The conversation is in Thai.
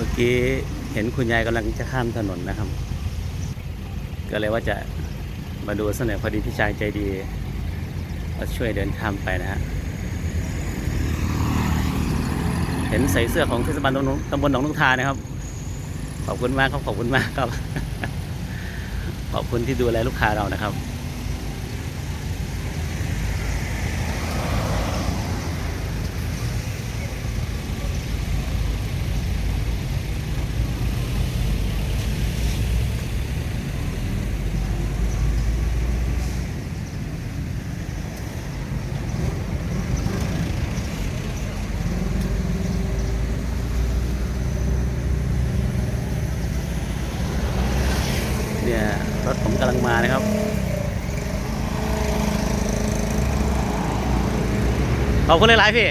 ื่อกี้เห็นคุณยายกำลังจะข้ามถนนนะครับ ก็เลยว่าจะมาดูสักหน่อยพอดีพี่ชายใจดีก็ช่วยเดินข้ามไปนะฮะเห็นใส่เสื้อของเทศบาลตำบลตำบลหนองลุงทานะครับ ขอบคุณมากครับขอบคุณมากครับ ขอบคุณที่ดูแลลูกค้าเรานะครับ เนี่ยรถผมกำลังมานะครับ ขอบคุณหลายๆพี่